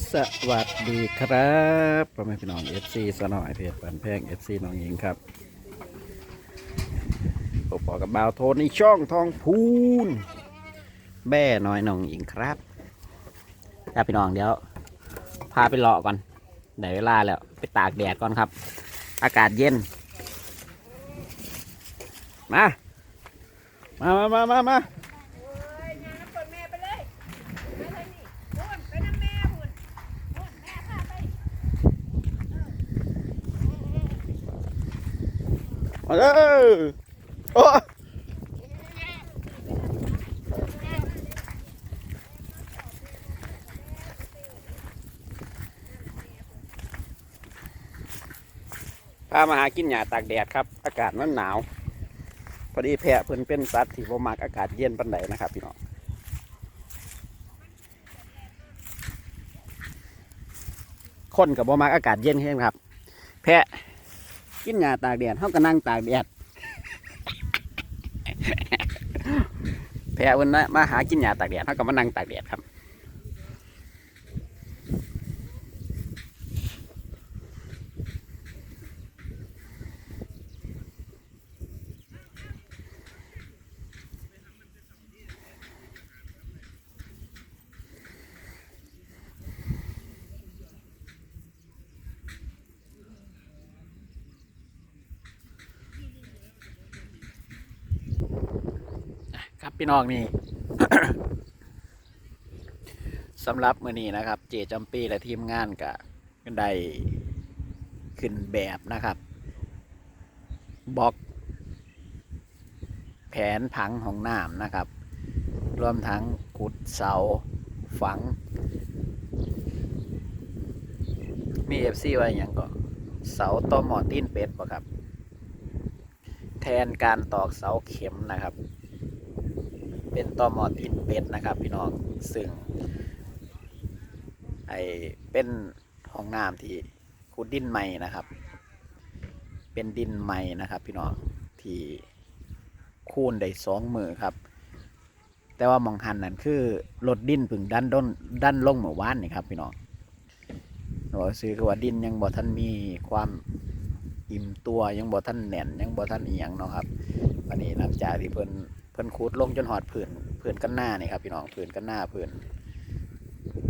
สวัสดีครับพ่อแม่พี่น้อง FC สนอยเพจปันแพง FC น้องหญิงครับผมบอกกับบ่าวโทนในช่องทองพูน แบ่น้อยน้องหญิงครับครับพี่น้องเดี๋ยว พาไปเลาะก่อนได้เวลาแล้ว ไปตากแดดก่อนครับ อากาศเย็น มา มามามามามา โอ้ยยางน้ำกดแม่ไปเลยไปเลยนี่พุ่นไปน้ำแม่พุ่นพุ่นแม่พาไป มาเด้อโอ้พามาหากินหญ้าตากแดดครับ อากาศมันหนาว พอดีแพะเพิ่นเป็นสัตว์ที่บ่มักอากาศเย็นปานใดนะครับพี่น้องคนกับบ่มักอากาศเย็นใช่ไหมครับ แพะ กินหญ้าตากแดดเขาก็นั่งตากแดดแพะวันนะมาหากินหญ้าตากแดดเขาก็มานั่งตากแดดครับ ครับพี่น้องนี่สำหรับมือนี้นะครับ เจจำปีและทีมงานก็ได้ขึ้นแบบนะครับบล็อก แผนผังของน้ำนะครับ รวมทั้งขุดเสาฝัง มีเอฟซีไว้อย่างก็เสาต่อหมอตีนเป็ดปะครับ แทนการตอกเสาเข็มนะครับ เป็นต่อหมอตีนเป็ดนะครับ พี่น้องซึ่งไอเป็นห้องน้ำที่ขุดดินใหม่นะครับ เป็นดินใหม่นะครับ พี่น้องที่คูนได้สองมือครับ แต่ว่ามองหันนั่นคือรถดินพึ่งดันด้นดันลงเมื่อวานนี่ครับ พี่น้องหนูซื้อคือว่าดินยังบ่ท่านมีความอิ่มตัวยังบ่ท่านแน่นยังบ่ท่านเอียงเนาะครับวันนี้หลังจากที่เพิ่น เพิ่นขุดลงจนหอดผื่นผื่นกันหน้านี่ครับพี่น้องผื่นกันหน้าผื่น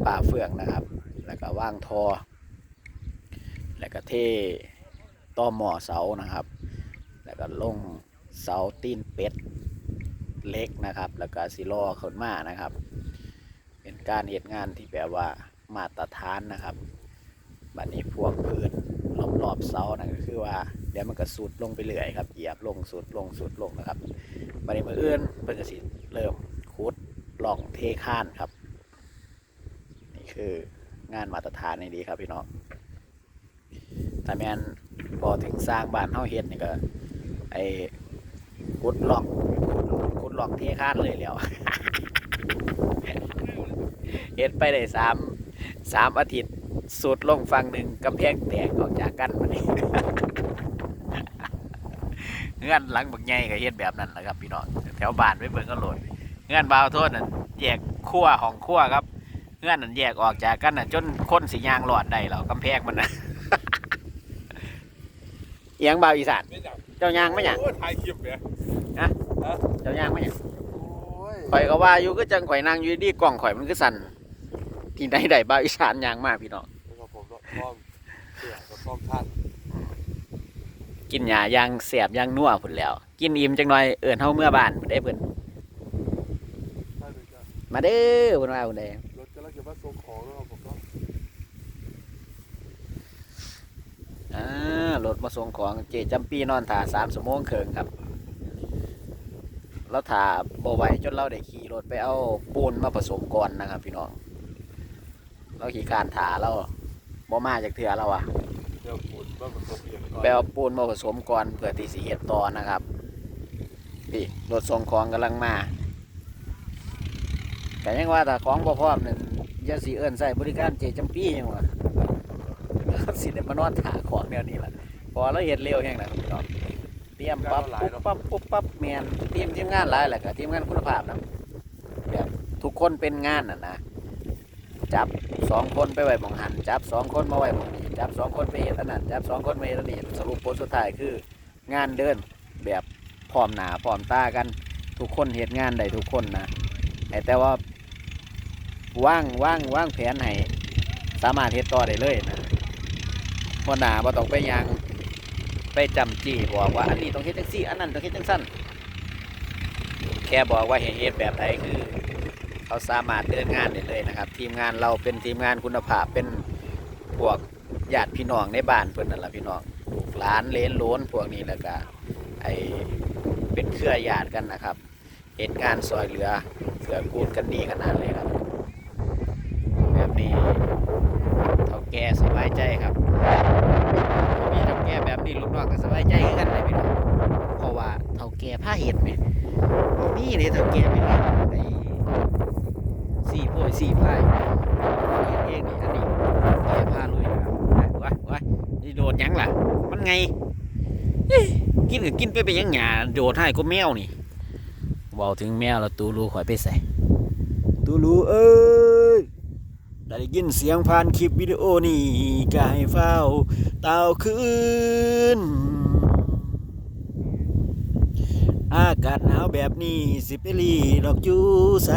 ป่าเฟืองนะครับ แล้วก็ว่างทอ แล้วก็เทต่อหมอเสานะครับ แล้วก็ลงเสาตีนเป็ดเล็กนะครับ แล้วก็สิลอขนมานะครับ เป็นการเหตุงานที่แบบว่ามาตรฐานนะครับบัดนี้พวกพื้นร อบเสานั่นก็คือว่าเดี๋ยวมันก็สุดลงไปเรื่อยครับเหยียบลงสุดลงสุดลงนะครับบัดนี้มืออื่นเพิ่นก็สิเริ่มขุดล่องเทข้านครับ นี่คืองานมาตรฐานนี่ดีครับพี่น้องถ้าแม่นพอถึงสร้างบ้านเฮาเฮ็ดนี่ก็ไอ้ขุดล่องขุดล่องเทข้านเลยแล้วเฮ็ดไปได้สามสามอาทิตย์ สุดลงฟังหนึ่งกำแพงแตกออกจากกันมานี่เงื่อนหลังบักใหญ่ก็เฮ็ดแบบนั้นแหละครับพี่น้องแถวบ้านไปเบิ่งก็โหลดเงื่อนบาวโทษนั่นแยกขั้วของขั้วครับเงื่อนนั่นแยกออกจากกันน่ะ จนคนสียางหลอดได้แล้วกำแพงมันนะเอียงบาวอีสานไม่จับเจ้ายางไม่หยังโอ้ถ่ายคลิปเนี่ยเจ้ายางไม่หยังโอ้ยข่อยก็ว่าอยู่ก็จังข่อยนั่งอยู่ดีๆกล่องข่อยมันก็สั่นที่ใดใดบาวอีสานยางมากพี่น้องแล้วก็ผมก็ ป้อมเสียก็ป้อมท่านกินหญ้ายางเสียบยางนัวพุ่นแหล้ว กินอิ่มจังหน่อยเอิ่นเฮาเมื่อบ้านพุ่นได้เพิ่นท่านเลยจ้ะมาเด้อเพิ่นว่าพุ่นได้รถกำลังจะมาส่งของแล้วครับผมก็อ่ารถมาส่งของเจจำปีนอนถ่าสามชั่วโมงครึ่งครับเราถ่าบ่ไหวจนเราได้ขี่รถไปเอาปูนมาผสมก่อนนะครับ พี่น้องเราขี่การถ่าเรา บ่มาจากเถื่อเราอะเดี๋ยวฝุ่นบ้างผสมเอียงก่อนไปเอาปูนมาผสมก่อนเพื่อที่สีเห็ดต่อนะครับพี่รถส่งของกำลังมาแต่ยังว่าแต่ของบ่พร้อมนั่นอย่าสีเอิ้นใส่บริการเจจำปียังวะสิได้มานอนถ่าของแนวนี้ล่ะพอเราเห็ดเร็วแห้งนะพี่น้องเตรียมปั๊บปุ๊บปั๊บปุ๊บปั๊บแมนเตรียมทีมงานหลายแหละก็ทีมงานคุณภาพนะแบบทุกคนเป็นงานน่ะนะ จับสองคนไปไว้มองหันจับสองคนมาไว้หมองนี้จับสองคนไปเฮ็ดอันนั้นจับสองคนไปเฮ็ดอันนี้สรุปผลสุดท้ายคืองานเดินแบบพร้อมหนาพร้อมตากันทุกคนเฮ็ดงานได้ทุกคนนะแต่ว่าว่างว่างว่างแผนให้สามารถเฮ็ดต่อได้เลยนะพอหนาบ่ต้องไปยังไปจำจี้บอกว่าอันนี้ต้องเฮ็ดจังซี่อันนั้นต้องเฮ็ดจังซั่นแค่บอกว่าให้เฮ็ดแบบใดคือ เขาสามารถเดินงานได้เลยนะครับ ทีมงานเราเป็นทีมงานคุณภาพเป็นพวกญาติพี่น้องในบ้านเพิ่อนนั่นแหละพี่น้องลูกหลานเลนโล้นพวกนี้แล้วก็ไอเป็นเครือญาติกันนะครับเหตุการณ์ซอยเหลือเสือกูดกันดีขนาดเลยครับ แบบนี้เท่าแก่สบายใจครับมีเท่าแก่แบบนี้ลูกน้องก็สบายใจกันเลยพี่น้องเพราะว่าเท่าแก่ผ้าเห็ดไหมนี่เลยเท่าแก่เป็นไอ้ สี่โพยสี่พายเฮ็ดเองนี่อันนี้แกพาลุยนะครับว้ายว้ายนี่โดดหยังล่ะ มัน ไงกินก็กินไปเป็นหยังหยาโดดให้ก็แมวนี่เว้าถึงแมวแล้วตูรูข่อยไปใส่ตูรู้เอ้ยได้ยินเสียงผ่านคลิปวิดีโอนี่กายเฝ้าเต่าคืนอากาศหนาวแบบนี้สิไปรีดอกจูใส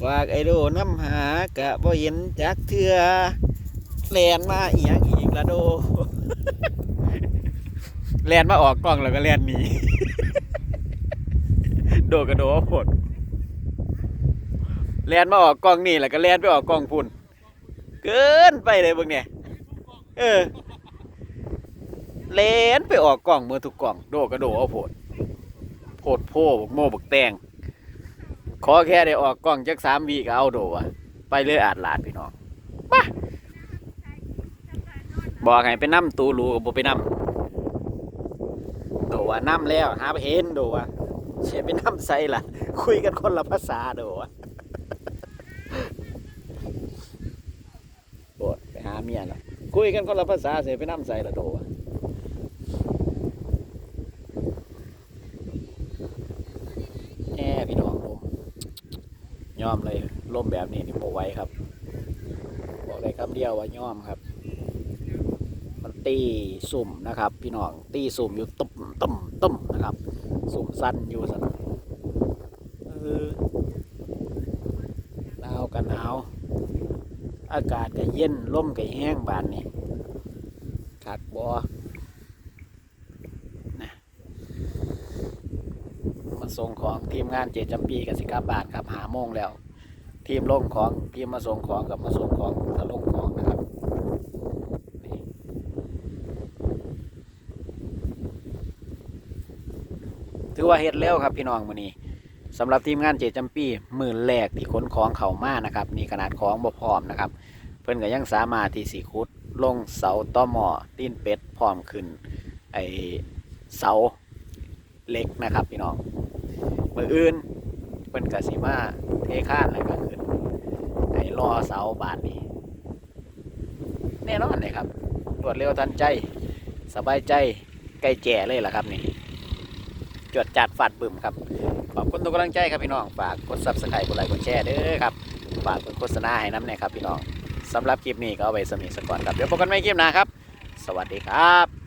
ฝากไอโดน้ำหากะบ่เห็นจักเถื่อ แลนมาอีหยังอีกละโด แลนมาออกกล้องแล้วก็แลนหนีโดกระโดดผดแลนมาออกกล้องนี่แล้วก็แลนไปออกกล้องพุ่น เกินไปเลยเบิ่งเนี่ยเออเลนไปออกกล่องเมื่อทุกกล่อง โดกระโดเอาโพดโพดโพบกโม่บกแตงขอแค่ได้ออกกล่องจักสามวีก็เอาโดอะไปเลยอาดหลาดพี่น้องมา บอกให้ไปนั่ตูรูกับบ่ไปนั่โดว่านั่แล้วหาไปเห็นโดว่าเสียไปนั่ใส่ล่ะ คุยกันคนละภาษาโดว่าโดดไปหาเมียล่ะคุยกันคนละภาษาเสียไปนั่ใส่ละโดว่าแน่พี่น้องลมยอมเลยลมแบบนี้นี่โมไว้ครับ บอกได้คำเดียวว่ายอมครับ ตีสุ่มนะครับ พี่น้องตีสุ่มอยู่ตุ่มตุ่มตุ่มนะครับ สุ่มสั้นอยู่สันหนาวกันหนาวอากาศก็เย็นลมก็แห้งบานนี่ขาดบอมาส่งของทีมงานเจจำปีกับสิกลับาทครับหาโมงแล้ว ทีมลงของทีมมาส่งของกับมาส่งของถ้าลงของนะครับนี่ ถือว่าเฮ็ดแล้วครับพี่น้องมื้อนี้สำหรับทีมงานเจจำปีมือแรกที่ขนของเข้ามานะครับนี่ขนาดของบ่พร้อมนะครับ เพิ่นก็ยังสามารถที่สิขุดลงเสาต่อหม้อตีนเป็ดพร้อมขึ้นไอเสาเหล็กนะครับพี่น้องมืออื่นเพิ่นกสิมาเทข้านอะไรก็ขึ้นไอ้รอเสาบาทนี้ แน่นอนเลยครับรวดเร็วทันใจ สบายใจใกล้แจ่เลยล่ะครับนี่ จวดจัดฟาดบึ้มครับ ขอบคุณทุกกำลังใจครับพี่น้อง ฝากกดซับสไครต์กดไลค์กดแชร์เด้อครับ ฝากกดโฆษณาให้น้ำเนี่ยครับพี่น้องสำหรับคลิปนี้ก็เอาไว้สมีสก่อนครับ เดี๋ยวพบกันใหม่คลิปหน้าครับ สวัสดีครับ